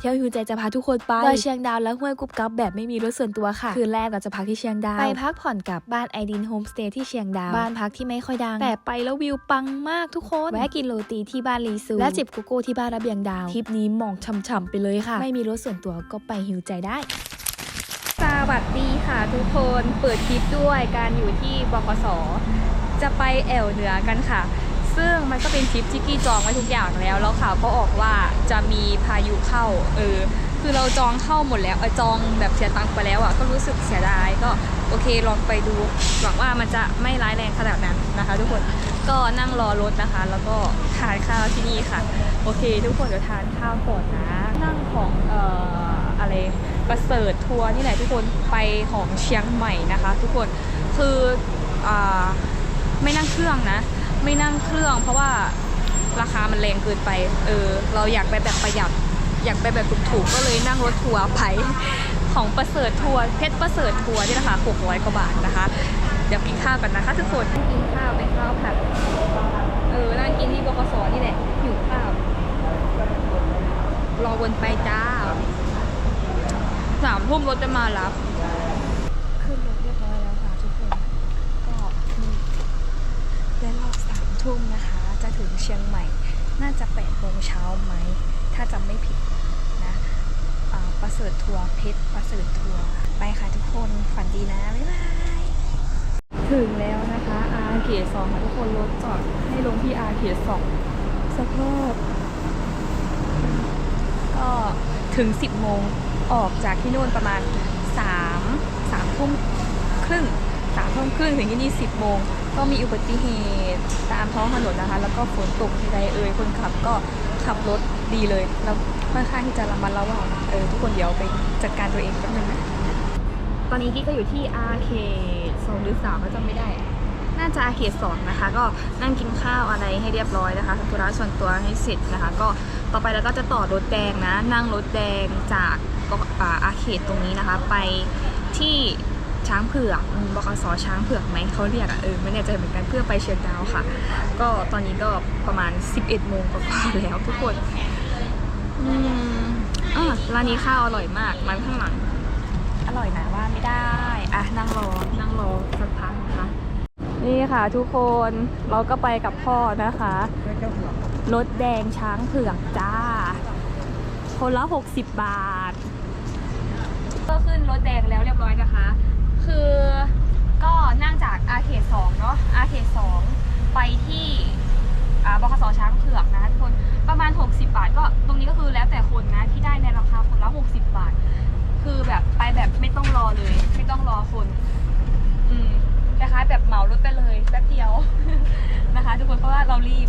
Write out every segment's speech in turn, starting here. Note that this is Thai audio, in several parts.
เที่ยวฮิวใจจะพาทุกคนไปดอยเชียงดาวและห้วยกุบกับแบบไม่มีรถส่วนตัวค่ะ คืนแรกเราจะพักที่เชียงดาว ไปพักผ่อนกับบ้านไอดินโฮมสเตย์ที่เชียงดาว บ้านพักที่ไม่ค่อยดัง แต่ไปแล้ววิวปังมากทุกคน แวะกินโรตีที่บ้านลีซู และจิบโกโก้ที่บ้านระเบียงดาว ทริปนี้หมองช่ำๆไปเลยค่ะ ไม่มีรถส่วนตัวก็ไปฮิวใจได้สวัสดีค่ะทุกคนเปิดคลิปด้วยการอยู่ที่บคสจะไปแอวเหนือกันค่ะ ซึ่งมันก็เป็นทริปที่กี้จองไว้ทุกอย่างแล้ว แล้วข่าวก็ออกว่าจะมีพายุเข้า เออ คือเราจองเข้าหมดแล้วเออจองแบบเสียตังค์ไปแล้วอะ ก็รู้สึกเสียดาย ก็โอเคลองไปดู หวังว่ามันจะไม่ร้ายแรงขนาดนั้นนะคะ ทุกคน ก็นั่งรอรถนะคะ แล้วก็ทานข้าวที่นี่ค่ะ โอเค ทุกคนเดี๋ยวทานข้าวก่อนนะ นั่งของเอ่ออะไรประเสริฐทัวร์นี่แหละทุกคน ไปของเชียงใหม่นะคะ ทุกคน คืออาไม่นั่งเครื่องนะ ไม่นั่งเครื่อง เพราะว่าราคามันแรงเกินไป เออ เราอยากไปแบบประหยัด อยากไปแบบถูกๆ ก็เลยนั่งรถทัวร์ไปของประเสริฐทัวร์เพชรประเสริฐทัวร์นี่นะคะ600กว่าบาทนะคะ เดี๋ยวกินข้าวกันนะคะทุกคนนั่งกินข้าวเป็นข้าวผัด เออ นั่งกินที่บกสนี่แหละหิวข้าว รอวนไปจ้าสามทุ่มรถจะมารับ ขึ้นรถเรียบร้อยแล้วค่ะทุกคน ก็นี่ได้รอบสาม ทุ่มนะคะ จะถึงเชียงใหม่ น่าจะแปดโมงเช้าไหม ถ้าจำไม่ผิดนะอ่าประเสริฐทัวร์เพชรประเสริฐทัวร์ไปค่ะทุกคนฝันดีนะ บ๊ายบาย ถึงแล้วนะคะอาเขตสองค่ะทุกคนรถจอดให้ลงที่อาเขตสองสภาพก็ถึง 10 โมงออกจากที่นู่นประมาณ3 3ทุ่มครึ่ง3ทุ่มครึ่งถึงที่นี่ 10 โมง ก็มีอุบัติเหตุตามท้องถนนนะคะ แล้วก็ฝนตกใดๆเอ่ยคนขับก็ขับรถดีเลยแล้วค่อนข้างที่จะระมัดระวังเออทุกคนเดี๋ยวไปจัดการตัวเองแป๊บนึงนะตอนนี้กี้ก็อยู่ที่อาร์เคดสองหรือสามก็จำไม่ได้ น่าจะอาร์เคดสองนะคะ ก็นั่งกินข้าวอะไรให้เรียบร้อยนะคะธุระส่วนตัวให้เสร็จนะคะ ก็ต่อไปแล้วก็จะต่อรถแดงนะ นั่งรถแดงจากอาอาร์เคดตรงนี้นะคะ ไปที่ ช้างเผือกอืมบกสช้างเผือกไหมเขาเรียกอะเออไม่แน่ใจเหมือนกันเพื่อไปเชียงดาวค่ะ ก็ตอนนี้ก็ประมาณ 11โมงกว่าๆแล้วทุกคนอืมอะร้านนี้ข้าวอร่อยมากร้านข้างหลัง อร่อยนะว่าไม่ได้อะนั่งรอนั่งรอสักพักนะคะนี่ค่ะทุกคนเราก็ไปกับพ่อนะคะรถแดงช้างเผือกจ้า คนละ 60 บาท ก็ขึ้นรถแดงแล้วเรียบร้อยนะคะ คือก็นั่งจากอาเขตสองเนาะอาเขตสองไปที่บคสช้างเผือกนะคะทุกคนประมาณ 60 บาท ก็ตรงนี้ก็คือแล้วแต่คนนะที่ได้ในราคาคนละ 60 บาท คือแบบไปแบบไม่ต้องรอเลย ไม่ต้องรอคน อืมนะคะแบบเหมารถไปเลยแป๊บเดียวนะคะ ทุกคนเพราะว่าเรารีบ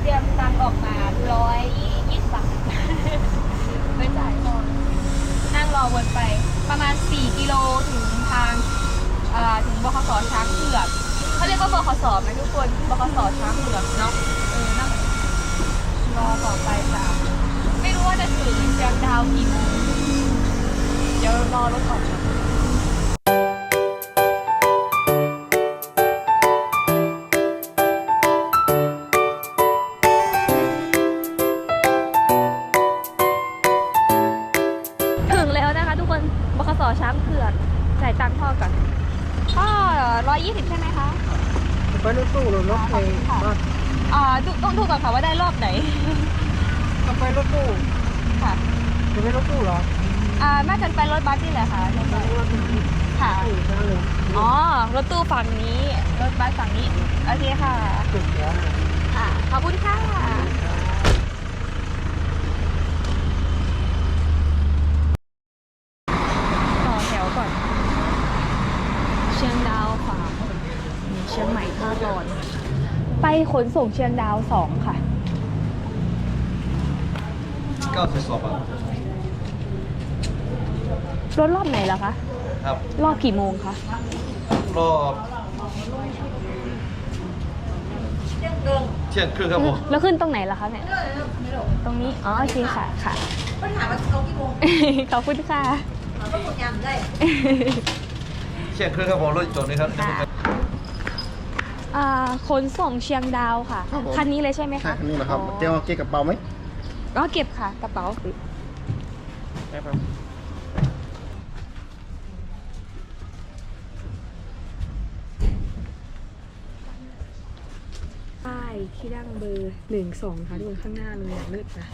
เตรียมตังออกมาร้อยยี่สิบบาทไม่จ่ายก่อน รอวนไปประมาณ 4 กิโลถึงทางถึงบขสช้างเผือกเขาเรียกว่าบขสไหมทุกคนบขสช้างเผือกเนาะเออนั่งรอต่อไปจ้ะไม่รู้ว่าจะถึงเชียงดาวกี่โมงเดี๋ยวรอรถก่อน ขนส่งเชียงดาวสองค่ะ เก้าสิบสองบาทรถรอบไหนล่ะคะ ครับ รอบกี่โมงคะ รอบเที่ยงครึ่งครับผมแล้วขึ้นตรงไหนล่ะคะเนี่ย ตรงนี้ อ๋อโอเคค่ะ ค่ะ ปัญหาว่าเขากี่โมงขอบคุณค่ะเราก็หมดยามได้ เที่ยงครึ่งครับผมรถจอดนี่ครับค่ะ อ่าขนส่งเชียงดาวค่ะคันนี้เลยใช่ไหมใช่คะคันนี้เหรอครับอ๋อเจ้าเก็บกระเป๋าไหมก็เก็บค่ะ กระเป๋าป้ายที่ดั้งเบอร์หนึ่งสองค่ะทุกคนข้างหน้าเลยอะเลิศนะ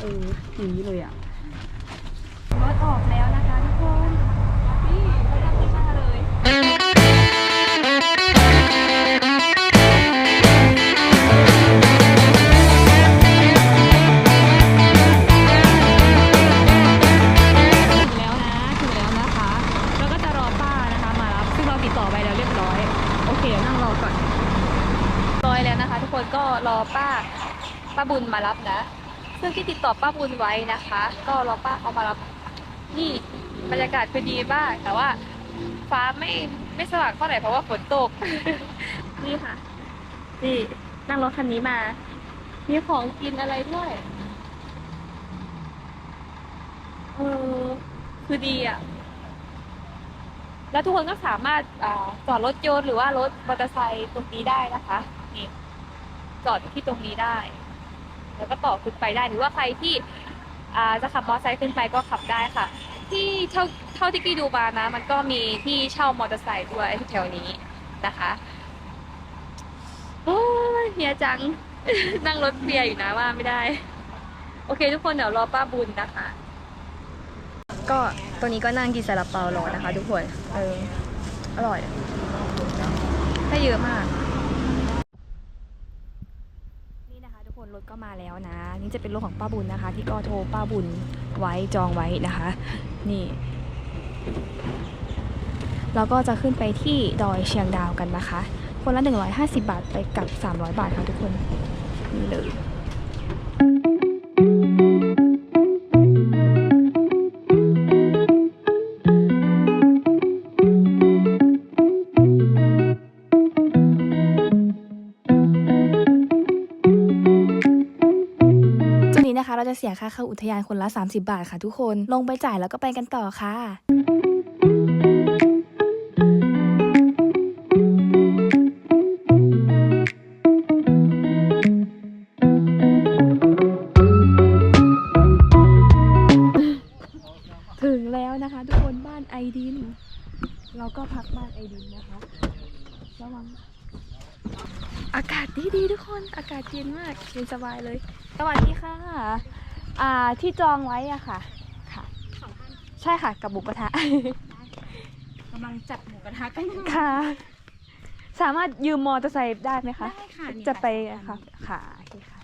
เอออย่างนี้เลยอะ ต่อป้าบุญไว้นะคะ ก็รอป้าเขามารับนี่บรรยากาศคือดีมากแต่ว่าฟ้าไม่ไม่สว่างเท่าไหร่เพราะว่าฝนตก นี่ค่ะ นี่นั่งรถคันนี้มา มีของกินอะไรด้วยเออคือดีอะ แล้วทุกคนก็สามารถอจอดรถยนต์หรือว่ารถมอเตอร์ไซค์ตรงนี้ได้นะคะ นี่ จอดที่ตรงนี้ได้ แล้วก็ต่อขึ้นไปได้ หรือว่าใครที่จะขับมอเตอร์ไซค์ขึ้นไปก็ขับได้ค่ะ ที่เท่าเท่าที่กี้ดูมานะ มันก็มีที่เช่ามอเตอร์ไซค์ด้วยแถวนี้นะคะโอ้ยเฮียจัง นั่งรถเบียร์อยู่นะว่าไม่ได้ โอเค ทุกคนเดี๋ยวรอป้าบุญนะคะ ก็ตัวนี้ก็นั่งกินซาลาเปารอนะคะ ทุกคน เออ อร่อยให้เยอะมาก นี่นะคะ ทุกคน รถก็มาแล้วนะ นี่จะเป็นรถของป้าบุญนะคะ ที่ก็โทรป้าบุญไว้จองไว้นะคะ นี่เราก็จะขึ้นไปที่ดอยเชียงดาวกันนะคะ คนละ 150 บาทไปกับ 300 บาทค่ะทุกคนนี่เลย นี้นะคะ เราจะเสียค่าเข้าอุทยานคนละ 30 บาทค่ะทุกคน ลงไปจ่ายแล้วก็ไปกันต่อค่ะถึงแล้วนะคะ ทุกคนบ้านไอดิน เราก็พักบ้านไอดินนะคะระวังอากาศดีดีทุกคนอากาศเย็นมากเย็นสบายเลย สวัสดีค่ะอ่าที่จองไว้อะค่ะ ค่ะ ใช่ค่ะ กับหมูกระทะ กำลังจัดหมูกระทะกันอยู่ ค่ะ สามารถยืมมอเตอร์ไซค์ได้ไหมคะได้ค่ะนี่จะไปค่ะค่ะค่ะโอเคค่ะ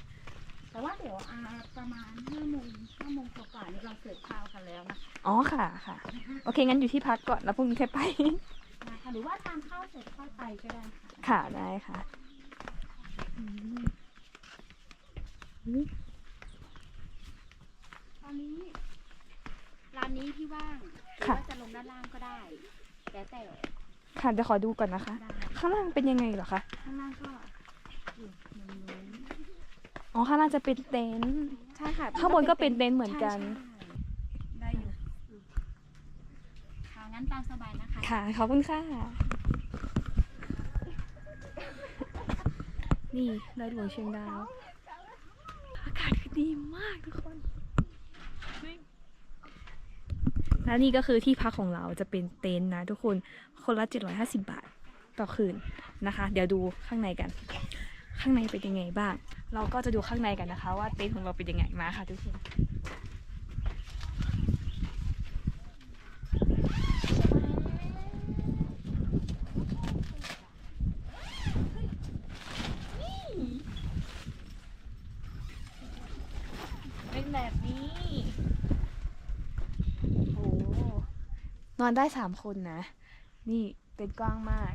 แต่ว่าเดี๋ยวอ่าประมาณห้าโมงห้าโมงกว่าๆนี่เราเสิร์ฟข้าวกันแล้วนะคะอ๋อค่ะค่ะ โอเค งั้นอยู่ที่พักก่อนแล้วพรุ่งนี้ค่อยไปนะคะหรือว่าทานข้าวเสร็จค่อยไปก็ได้ค่ะ ค่ะได้ค่ะ อืม ตอนนี้ร้านนี้ที่ว่างหรือค่ะว่าจะลงด้านล่างก็ได้แล้วแต่ค่ะจะขอดูก่อนนะคะได้ข้างล่างเป็นยังไงเหรอคะ ข้างล่างก็อยู่มุมนู้นอ๋อ ข้างล่างจะเป็นเต็นท์ ใช่ค่ะข้างบนก็เป็นเต็นท์เหมือนกัน ใช่ใช่ได้อยู่ค่ะงั้นตามสบายนะคะ ค่ะ ขอบคุณค่ะ นี่ดอยหลวงเชียงดาวอากาศคือ ดีมากทุกคน และนี่ก็คือที่พักของเราจะเป็นเต็นท์นะทุกคน คนละ 750 บาทต่อคืนนะคะ เดี๋ยวดูข้างในกัน ข้างในเป็นยังไงบ้าง เราก็จะดูข้างในกันนะคะ ว่าเต็นท์ของเราเป็นยังไงมาค่ะทุกคนแบบนี้ โอ้ นอนได้สามคนนะ นี่เป็นกว้างมาก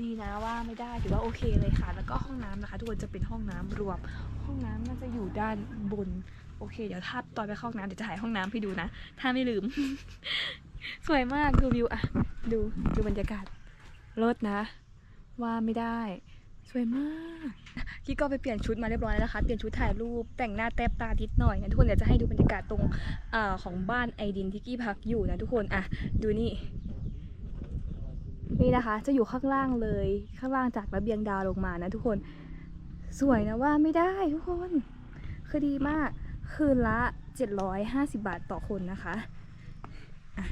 ดีนะว่าไม่ได้ถือว่าโอเคเลยค่ะ แล้วก็ห้องน้ำนะคะ ทุกคนจะเป็นห้องน้ำรวม ห้องน้ำน่าจะอยู่ด้านบน โอเค เดี๋ยวถ้าตอนไปเข้าห้องน้ำเดี๋ยวจะถ่ายห้องน้ำให้ดูนะ ถ้าไม่ลืม สวยมากดูวิวอะดูดูบรรยากาศรถนะ ว่าไม่ได้ สวยมากกี้ก็ไปเปลี่ยนชุดมาเรียบร้อยแล้วนะคะ เปลี่ยนชุดถ่ายรูปแต่งหน้าแตบตาทิดหน่อยนะทุกคนเดี๋ยวจะให้ดูบรรยากาศตรงอของบ้านไอดินที่กี้พักอยู่นะทุกคนอะดูนี่นี่นะคะ จะอยู่ข้างล่างเลยข้างล่างจากระเบียงดาวลงมานะทุกคน สวยนะว่าไม่ได้ทุกคนคือดีมากคืนละ 750 บาทต่อคนนะคะอะ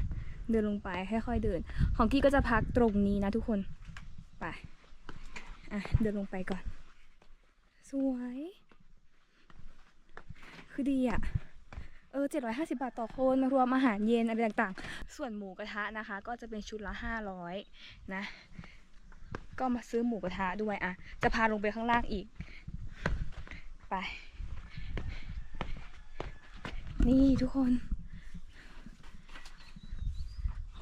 เดินลงไปค่อยๆเดิน ของกี้ก็จะพักตรงนี้นะทุกคนไป อะเดินลงไปก่อน สวย คือดีอะเออ 750 บาทต่อคนรวมอาหารเย็นอะไรต่างๆ ส่วนหมูกระทะนะคะ ก็จะเป็นชุดละ 500 นะ ก็มาซื้อหมูกระทะด้วยอะ จะพาลงไปข้างล่างอีก ไป นี่ทุกคน โห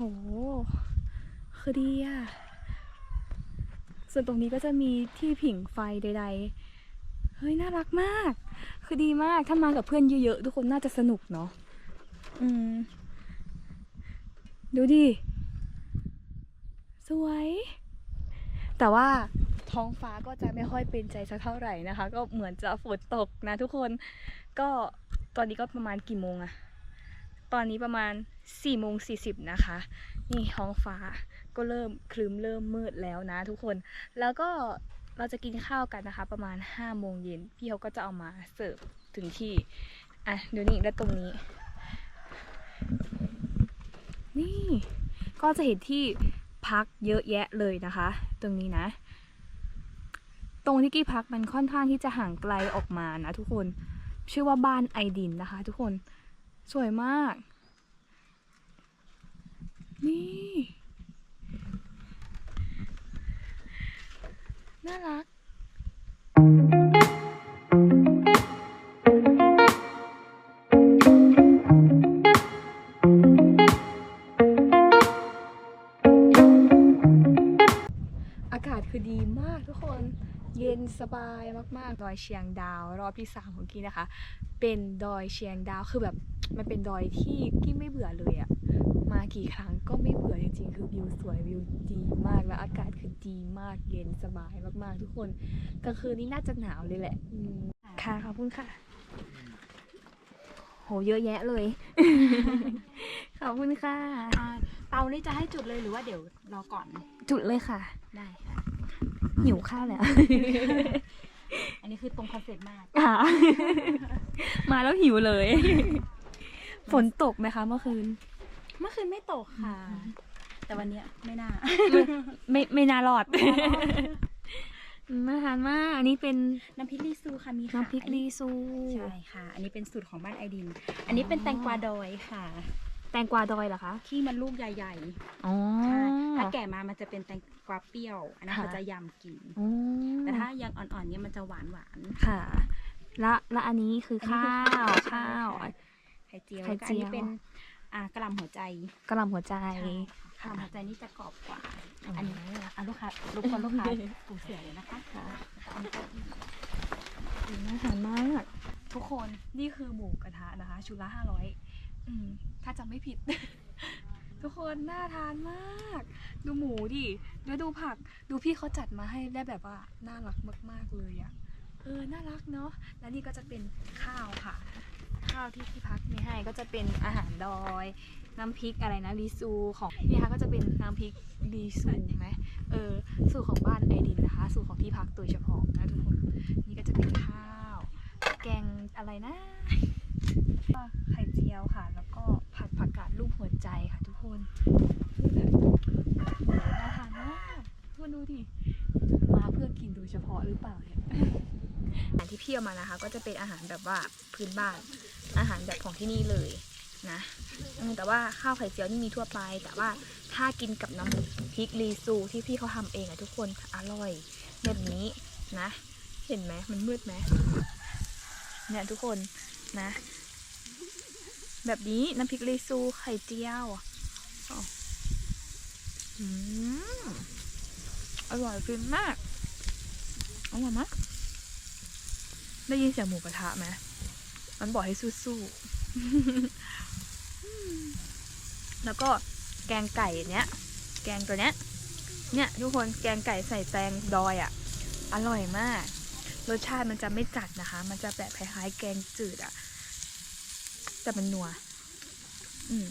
คือดีอะ ส่วนตรงนี้ก็จะมีที่ผิงไฟใด ๆ เฮ้ยน่ารักมาก คือดีมากถ้ามากับเพื่อนเยอะๆทุกคนน่าจะสนุกเนาะอืม ดูดิสวย แต่ว่าท้องฟ้าก็จะไม่ค่อยเป็นใจสักเท่าไหร่นะคะ ก็เหมือนจะฝนตกนะทุกคนก็ตอนนี้ก็ประมาณกี่โมงอะตอนนี้ประมาณ4ี่โมงสีนะคะ นี่ท้องฟ้า ก็เริ่มครึ้มเริ่มมืดแล้วนะทุกคน แล้วก็เราจะกินข้าวกันนะคะ ประมาณ5้าโมงเย็นพี่เขาก็จะเอามาเสิร์ฟถึงที่ อะเดี๋ยวนี้แล้วตรงนี้ นี่ก็จะเห็นที่พักเยอะแยะเลยนะคะ ตรงนี้นะ ตรงที่กี้พักมันค่อนข้างที่จะห่างไกลออกมานะทุกคนชื่อว่าบ้านไอดินนะคะ ทุกคนสวยมาก นี่ น่ารัก อากาศคือดีมากทุกคน เย็นสบายมากๆ ดอยเชียงดาว รอบที่สามของกี้นะคะ เป็นดอยเชียงดาว คือแบบมันเป็นดอยที่กี้ไม่เบื่อเลยอะ มากี่ครั้งก็ไม่เบื่อจริงๆ คือวิวสวยวิวดีมากแล้วอากาศคือดีมากเย็นสบายมากๆ ทุกคนกลางคืนนี้น่าจะหนาวเลยแหละอืมค่ะขอบคุณค่ะ โหเยอะแยะเลย ขอบคุณค่ะอ่าเตานี่จะให้จุดเลยหรือว่าเดี๋ยวรอก่อน จุดเลยค่ะ ได้ค่ะ หิวข้าวแล้ว อันนี้คือตรงคอนเซ็ปต์มากค่ะมาแล้วหิวเลย ฝนตกไหมคะเมื่อคืน เมื่อคืนไม่ตกค่ะ แต่วันเนี้ยไม่น่า ไม่ไม่น่ารอดน่าทานมาก อันนี้เป็นน้ำพริกลีซูค่ะมีขายน้ำพริกลีซูใช่ค่ะ อันนี้เป็นสูตรของบ้านไอดิน อันนี้เป็นแตงกวาดอยค่ะ แตงกวาดอยเหรอคะที่มันลูกใหญ่อ๋อๆใช่ถ้าแก่มามันจะเป็นแตงกวาเปรี้ยวอันนั้นค่ะเขาจะยำกินอ๋อแต่ถ้ายังอ่อนๆเนี่ยมันจะหวานหวานค่ะและและอันนี้คืออันนี้ข้าคือข้าววใช่ข้าวค่ะๆไข่เจียวไข่แล้วก็อันนี้เจียวเป็น อ่ากระหลำหัวใจกระหล่ำหัวใจ ใช่กระหลำหัวใจนี่จะกรอบกว่าอ๋ออัอันนี้อะลูกค้าลูกคนลูกค้าปูเสือเลยนะคะค่ะน่าทานมาก ทุกคนนี่คือหมูกระทะนะคะ ชุดละห้าร้อยอืมถ้าจำไม่ผิด ทุกคนน่าทานมาก ดูหมูดิแล้วดูผักดูพี่เขาจัดมาให้ได้แบบว่าน่ารักมาก ๆเลยอะเออน่ารักเนาะและนี่ก็จะเป็นข้าวค่ะ ข้าวที่ที่พักมีให้ก็จะเป็นอาหารดอย น้ำพริกอะไรนะรีซูของนี่ค่ะก็จะเป็นน้ำพริกรีซูไหมเออสูตรของบ้านไอดินนะคะ สูตรของที่พักโดยเฉพาะนะทุกคนนี่ก็จะเป็นข้าว แกงอะไรนะก็ไข่เจียวค่ะ แล้วก็ผัดผักกาดลูกหัวใจค่ะ ทุกคนอแบบโหน่าทานมากทุกคนดูดิมาเพื่อกินโดยเฉพาะหรือเปล่าเนี่ยอาหารที่พี่เอามานะคะ ก็จะเป็นอาหารแบบว่าพื้นบ้าน อาหารแบบของที่นี่เลยนะแต่ว่าข้าวไข่เจียวนี่มีทั่วไป แต่ว่าถ้ากินกับน้ำพริกรีซูที่พี่เขาทำเองอะทุกคนอร่อยแบบนี้นะ เห็นไหมมันมืดไหมเนี่ยทุกคนนะ แบบนี้น้ำพริกรีซูไข่เจียวอ๋ออืมอร่อยฟินมากอร่อยมากได้ยินเสียงหมูกระทะไหม มันบอกให้สู้ๆแล้วก็แกงไก่เนี้ย แกงตัวเนี้ย เนี่ยทุกคนแกงไก่ใส่แตงดอยอะ่ะ อร่อยมาก รสชาติมันจะไม่จัดนะคะ มันจะแบบคล้ายๆแกงจืดอะแต่มันนัว อืม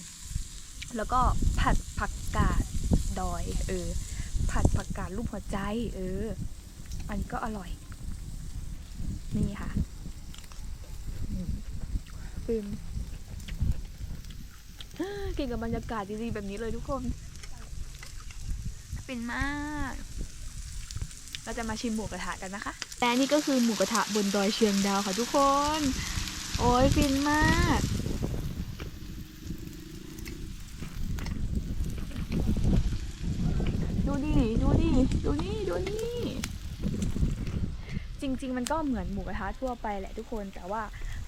แล้วก็ผัดผักกาดดอย เออ ผัดผักกาดรูปหัวใจ เออ อันนี้ก็อร่อย นี่ค่ะ อืมฟินกินกับบรรยากาศดีๆแบบนี้เลยทุกคนฟินมาก เราจะมาชิมหมูกระทะกันนะคะแต่นี่ก็คือหมูกระทะบนดอยเชียงดาวค่ะทุกคน โอ้ยฟินมากดูดิดูดิดูนี่ดูนี่ จริง ๆ มันก็เหมือนหมูกระทะทั่วไปแหละทุกคนแต่ว่า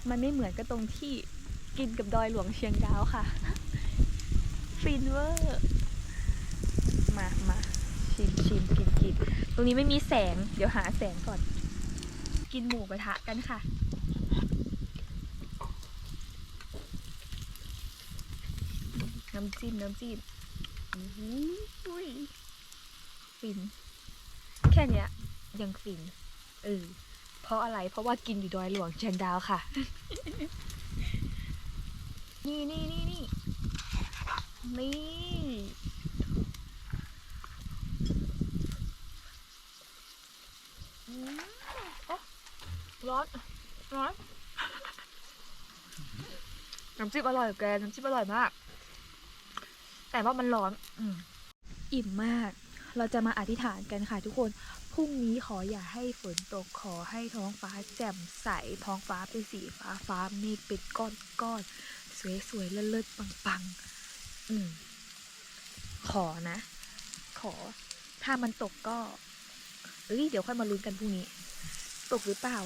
มันไม่เหมือนก็ตรงที่กินกับดอยหลวงเชียงดาวค่ะ ฟินเวอร์มามาชิมชิมกินกินตรงนี้ไม่มีแสง เดี๋ยวหาแสงก่อน กินหมูกระทะกันค่ะน้ำจิ้มน้ำจิ้มอุ้ยฟิน แค่เนี้ยยังฟิน เออ เพราะอะไรเพราะว่ากินอยู่ดอยหลวงเชียงดาวค่ะ นี่นี่นี่นี่นี่อืมโอ๊ะร้อนร้อนน้ำจิ้มอร่อยแกน้ำจิ้มอร่อยมาก แต่ว่ามันร้อน อืมอิ่มมาก เราจะมาอธิษฐานกันค่ะทุกคนพ รุ่งนี้ขออย่าให้ฝนตกขอให้ท้องฟ้าแจ่มใส ท้องฟ้าเป็นสีฟ้าฟ้าเมฆเป็นก้อนก้อนสวยสวยๆเลิศเลิศปังปังๆ อืม ขอนะ ขอ ถ้ามันตกก็ เอ้ย เดี๋ยวค่อยมาลุ้นกันพรุ่งนี้ ตกหรือเปล่า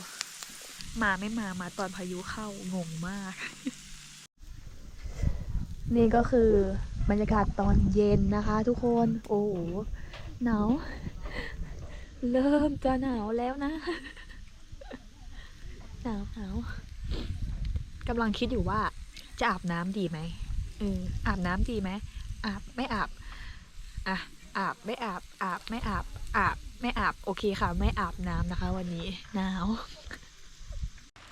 มาไม่มา มาตอนพายุเข้างงมาก นี่ก็คือบรรยากาศตอนเย็นนะคะ ทุกคน โอ้โหหนาว เริ่มจะหนาวแล้วนะ หนาวหนาวกำลังคิดอยู่ว่า จะอาบน้ำดีไหมเอออาบน้ำดีไหมอาบไม่อาบอะอาบไม่อาบอาบไม่อาบอาบไม่อาบโอเคค่ะ ไม่อาบน้ำนะคะ วันนี้หนาว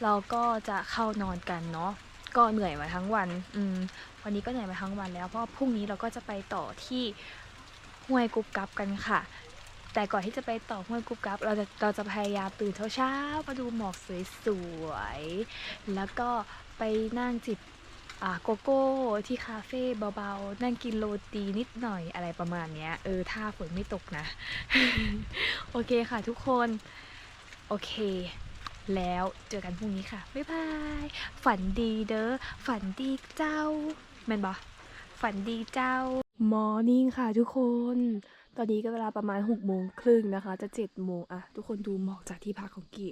เราก็จะเข้านอนกันเนาะก็เหนื่อยมาทั้งวัน อืม วันนี้ก็เหนื่อยมาทั้งวันแล้ว เพราะว่าพรุ่งนี้เราก็จะไปต่อที่ห้วยกุบกับกันค่ะ แต่ก่อนที่จะไปต่อห้วยกุบกับเราจะเราจะพยายามตื่นเช้าๆมาดูหมอกสวยๆ แล้วก็ไปนั่งจิบอ่าโกโก้ที่คาเฟ่เบาๆ นั่งกินโรตีนิดหน่อยอะไรประมาณเนี้ย เออ ถ้าฝนไม่ตกนะ โอเคค่ะทุกคน โอเค แล้วเจอกันพรุ่งนี้ค่ะ บ๊ายบาย ฝันดีเด้อ ฝันดีเจ้าแมนบอฝันดีเจ้ามอร์นิ่งค่ะทุกคน ตอนนี้ก็เวลาประมาณหกโมงครึ่งนะคะ จะเจ็ดโมงอะทุกคนดูหมอกจากที่พักของกี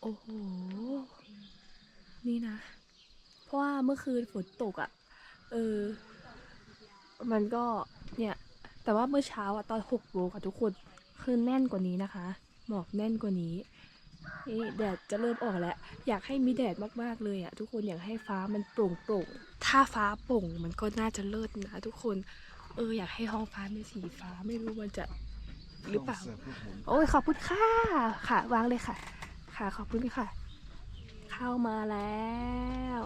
โอ้โห นี่นะ เพราะว่าเมื่อคืนฝนตกอะเออ มันก็เนี่ย แต่ว่าเมื่อเช้าอะตอนหกโมงค่ะทุกคนคือแน่นกว่านี้นะคะ หมอกแน่นกว่านี้นี่แดดจะเริ่มออกแล้ว อยากให้มีแดดมากๆเลยอะทุกคนอยากให้ฟ้ามันโปร่งโปร่งถ้าฟ้าโปร่งมันก็น่าจะเลิศนะทุกคน เอออยากให้ท้องฟ้าเป็นสีฟ้าไม่รู้มันจะหรือเปล่า โอ้ยขอบคุณค่ะค่ะ วางเลยค่ะ ค่ะขอบคุณค่ะ เข้ามาแล้ว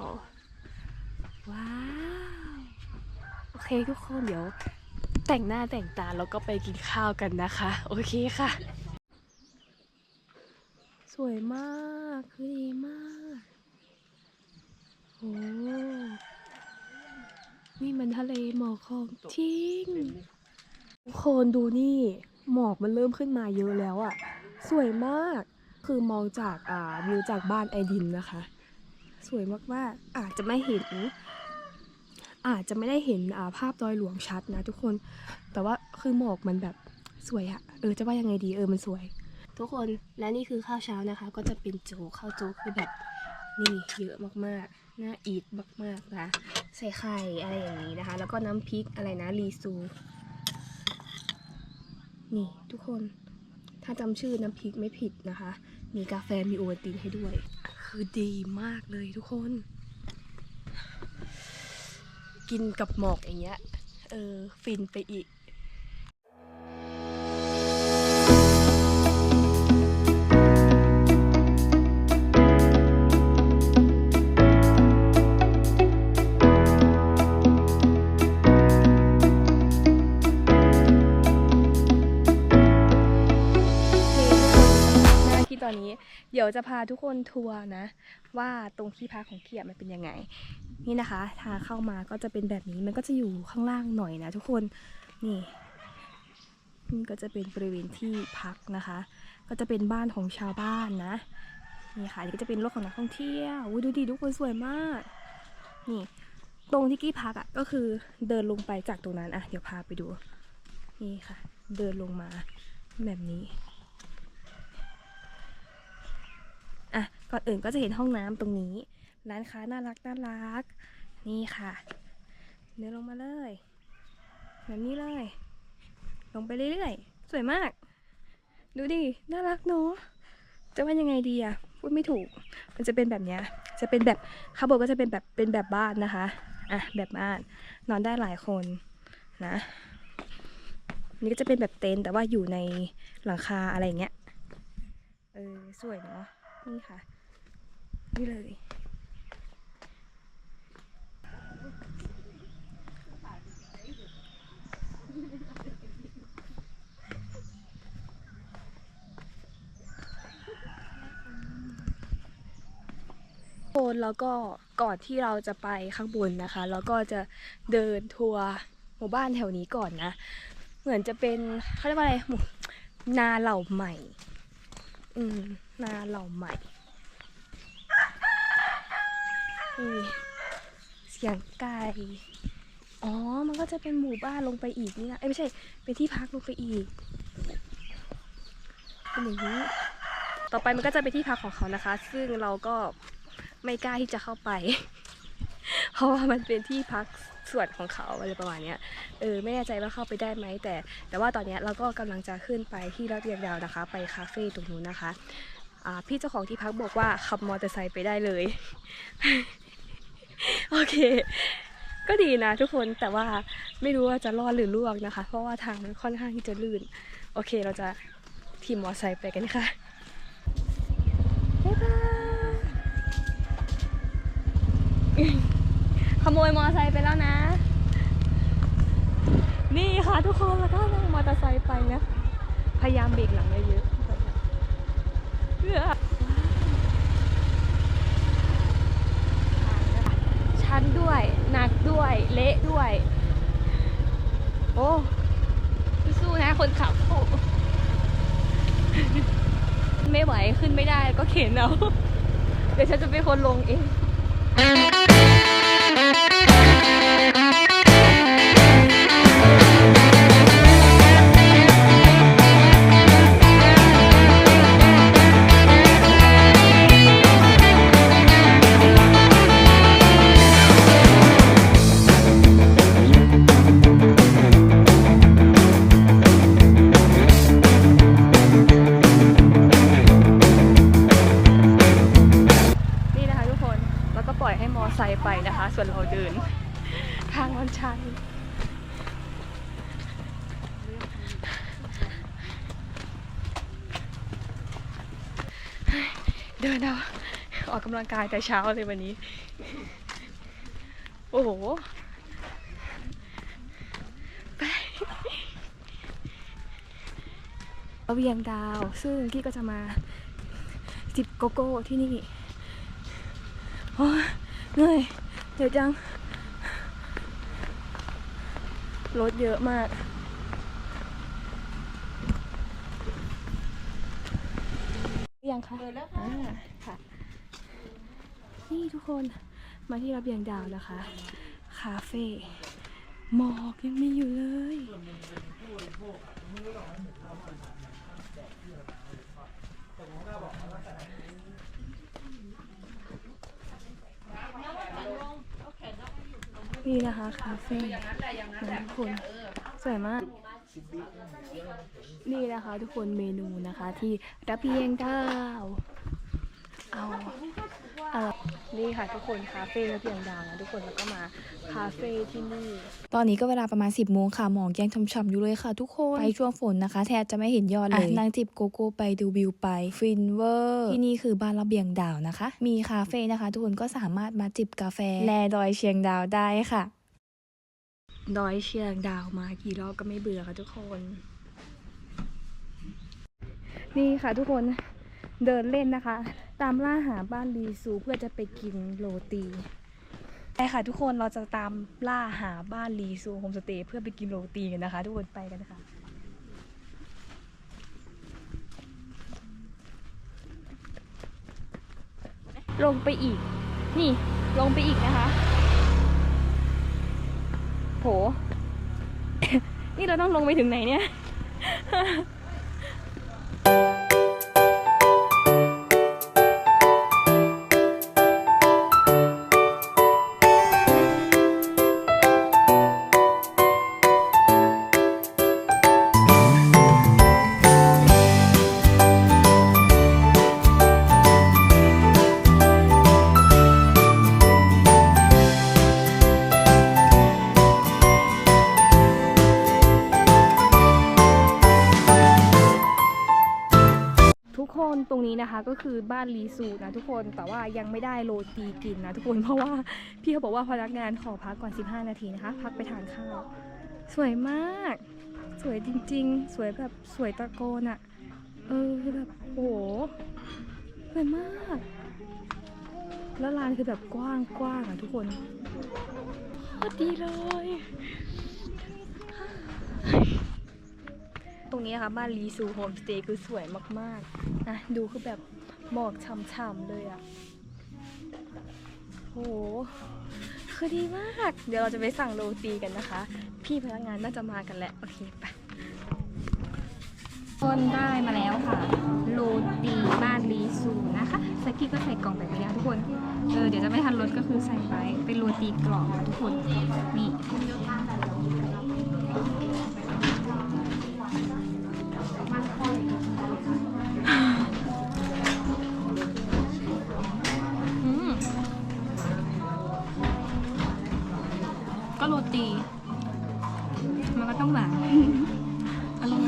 ว้าว โอเคทุกคนเดี๋ยว แต่งหน้าแต่งตาแล้วก็ไปกินข้าวกันนะคะ โอเคค่ะ สวยมากคือดีมากโอ้ นี่มันทะเลหมอกของจริงทุกคนดูนี่ หมอกมันเริ่มขึ้นมาเยอะแล้วอะ่ะ สวยมาก คือมองจากอ่าวิวจากบ้านไอดินนะคะ สวยมากๆ อาจจะไม่เห็น อาจจะไม่ได้เห็นอ่าภาพดอยหลวงชัดนะทุกคน แต่ว่าคือหมอกมันแบบสวยอะเออจะว่ายังไงดีเออมันสวย ทุกคนและนี่คือข้าวเช้านะคะ ก็จะเป็นโจ๊กข้าวโจ๊กคือแบบนี่เยอะมากๆ น่าอีทมากๆนะใส่ไข่อะไรอย่างนี้นะคะ แล้วก็น้ำพริกอะไรนะรีซู นี่ทุกคน ถ้าจำชื่อน้ำพริกไม่ผิดนะคะ มีกาแฟมีโอวัลตินให้ด้วย คือดีมากเลยทุกคน กินกับหมอกอย่างเงี้ย เออ ฟินไปอีก ตอนนี้ เดี๋ยวจะพาทุกคนทัวร์นะ ว่าตรงที่พักของเกียมันเป็นยังไง นี่นะคะ ทางเข้ามาก็จะเป็นแบบนี้มันก็จะอยู่ข้างล่างหน่อยนะทุกคนนี่นี่ก็จะเป็นบริเวณที่พักนะคะ ก็จะเป็นบ้านของชาวบ้านนะนี่ค่ะนี่ก็จะเป็นรถของนักท่องเที่ยวดูดิทุกคนสวยมาก นี่ ตรงที่กี้พักอะ่ะก็คือเดินลงไปจากตรงนั้นอะเดี๋ยวพาไปดู นี่ค่ะ เดินลงมาแบบนี้ อะ ก่อนอื่นก็จะเห็นห้องน้ำตรงนี้ ร้านค้าน่ารักน่ารัก นี่ค่ะ เดินลงมาเลยแบบนี้เลย ลงไปเรื่อยๆ สวยมาก ดูดิ น่ารักเนาะ จะว่ายังไงดีอะพูดไม่ถูก มันจะเป็นแบบเนี้ย จะเป็นแบบข้างบนก็จะเป็นแบบ เป็นแบบบ้านนะคะ อะ แบบบ้าน นอนได้หลายคนนะ นี่ก็จะเป็นแบบเต็นท์แต่ว่าอยู่ในหลังคาอะไรเงี้ย เออ สวยเนาะ นี่ค่ะ นี่เลยโซนแล้วก็ก่อนที่เราจะไปข้างบนนะคะ แล้วก็จะเดินทัวร์หมู่บ้านแถวนี้ก่อนนะ เหมือนจะเป็นเขาเรียกว่าอะไรหมู่นาเหล่าใหม่ อืมนาเหล่าใหม่ เสียงไก่ อ๋อ มันก็จะเป็นหมู่บ้านลงไปอีกนี่นะเอ้ยไม่ใช่ เป็นที่พักลงไปอีก เป็นอย่างนี้ ต่อไปมันก็จะเป็นที่พักของเขานะคะ ซึ่งเราก็ไม่กล้าที่จะเข้าไป เพราะว่ามันเป็นที่พักส่วนของเขาอะไรประมาณนี้เออไม่แน่ใจว่าเข้าไปได้ไหมแต่ แต่ว่าตอนนี้เราก็กำลังจะขึ้นไปที่ระเบียงดาวนะคะ ไปคาเฟ่ตรงนู้นนะคะพี่เจ้าของที่พักบอกว่าขับมอเตอร์ไซค์ไปได้เลย โอเค ก็ดีนะทุกคนแต่ว่าไม่รู้ว่าจะรอดหรือล่วงนะคะ เพราะว่าทางมันค่อนข้างที่จะลื่น โอเคเราจะขี่มอเตอร์ไซค์ไปกันค่ะบ๊ายบายขโมยมอเตอร์ไซค์ไปแล้วนะ นี่ค่ะทุกคนแล้วก็นั่งมอเตอร์ไซค์ไปนะพยายามเบรกหลังเยอะๆเพื่อ ชันด้วยหนักด้วยเละด้วย โอ้สู้ๆนะคนขับไม่ไหวขึ้นไม่ได้ก็เข็นเอา เดี๋ยวฉันจะเป็นคนลงเอง เดินเอาออกกำลังกายแต่เช้าเลยวันนี้ โอ้โห ไปเวียงดาว ซึ่งกี้ก็จะมาจิบโกโก้ที่นี่โอ้เหนื่อยเดี๋ยวจัง รถเยอะมาก ยังคะเดินแล้วค่ะค่ะ นี่ทุกคนมาที่ระเบียงดาวนะคะ คาเฟ่หมอกยังมีอยู่เลย นี่นะคะ คาเฟ่ทุกคนสวยมาก นี่นะคะทุกคนเมนูนะคะที่ระเบียงดาวเอาเอานี่ค่ะทุกคนคาเฟ่ระเบียงดาวนะทุกคนแล้วก็มาคาเฟ่ที่นี่ตอนนี้ก็เวลาประมาณ 10โมงค่ะหมอกยังช่ำๆอยู่เลยค่ะ ทุกคนไปช่วงฝนนะคะ แทบจะไม่เห็นยอดเลยนั่งจิบโกโก้ไปดูวิวไปฟินเวอร์ที่นี่คือบ้านระเบียงดาวนะคะ มีคาเฟ่นะคะ ทุกคนก็สามารถมาจิบกาแฟแลดอยเชียงดาวได้ค่ะ ดอยเชียงดาวมากี่รอบก็ไม่เบื่อค่ะทุกคน นี่ค่ะทุกคนเดินเล่นนะคะ ตามล่าหาบ้านรีซูเพื่อจะไปกินโรตีไปค่ะทุกคนเราจะตามล่าหาบ้านรีซูโฮมสเตย์เพื่อไปกินโรตีกันนะคะ ทุกคนไปกันนะคะลงไปอีก นี่ลงไปอีกนะคะ โห นี่เราต้องลงไปถึงไหนเนี่ย คนแต่ว่ายังไม่ได้โรตีกินนะทุกคนเพราะว่าพี่เขาบอกว่าพนักงานขอพักก่อน 15 นาทีนะคะ พักไปทานข้าว สวยมาก สวยจริง ๆ สวยแบบสวยตะโกนอะเออคือแบบโอ้โหสวยมาก แล้วลานคือแบบกว้างกว้างอะทุกคนโคตรดีเลยตรงนี้นะคะบ้านรีซูโฮมสเตย์คือสวยมากๆนะดูคือแบบ หมอกช่ำๆเลยอะ่ะโหคือดีมาก เดี๋ยวเราจะไปสั่งโรตีกันนะคะ พี่พนักงานน่าจะมากันแล้วโอเคไปคนได้มาแล้วค่ะ โรตีบ้านรีซูนะคะสกี้ก็ใส่กล่องแบบนี้นะทุกคน เออเดี๋ยวจะไม่ทันรถก็คือใส่ไปเป็นโรตีกรอบนะทุกคน นี่ มันก็ต้องหวานอร่อย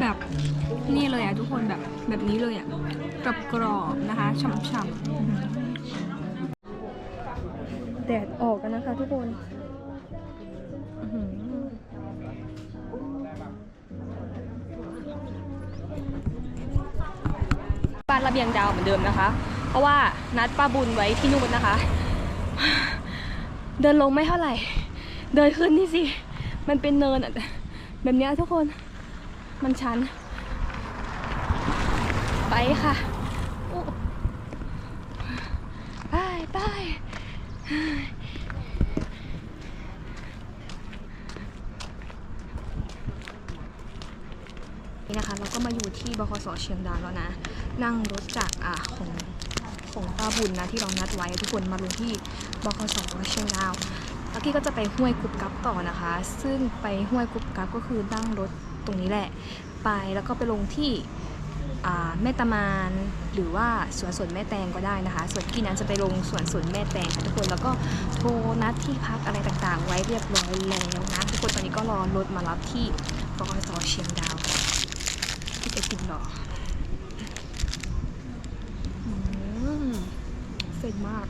แบบนี่เลยอะทุกคนแบบแบบนี้เลยอะกับกรอบนะคะฉ่ำๆแดดออกกันนะคะทุกคน ระเบียงดาวเหมือนเดิมนะคะ เพราะว่านัดป้าบุญไว้ที่นู่นนะคะ เดินลงไม่เท่าไหร่ เดินขึ้นนี่สิ มันเป็นเนินอะแบบเนี้ยทุกคน มันชัน ไปค่ะอู้ไปไป นะคะ เราก็มาอยู่ที่บคสเชียงดาวแล้วนะ นั่งรถจากอ่าของของป้าบุญนะที่เรานัดไว้ทุกคนมาลงที่บคสเชียงดาวแล้วกี้ก็จะไปห้วยกุบกับต่อนะคะ ซึ่งไปห้วยกุบกับก็คือนั่งรถตรงนี้แหละ ไปแล้วก็ไปลงที่แม่ตะมานหรือว่าสวนสวนแม่แตงก็ได้นะคะ ส่วนกี้นั้นจะไปลงสวนสวนแม่แตงค่ะทุกคนแล้วก็โทรนัดที่พักอะไรต่างๆ ไว้เรียบร้อยแล้วนะทุกคนตอนนี้ก็รอรถมารับที่บกสเชียงดาว ไปกินหรอเสร็จมาก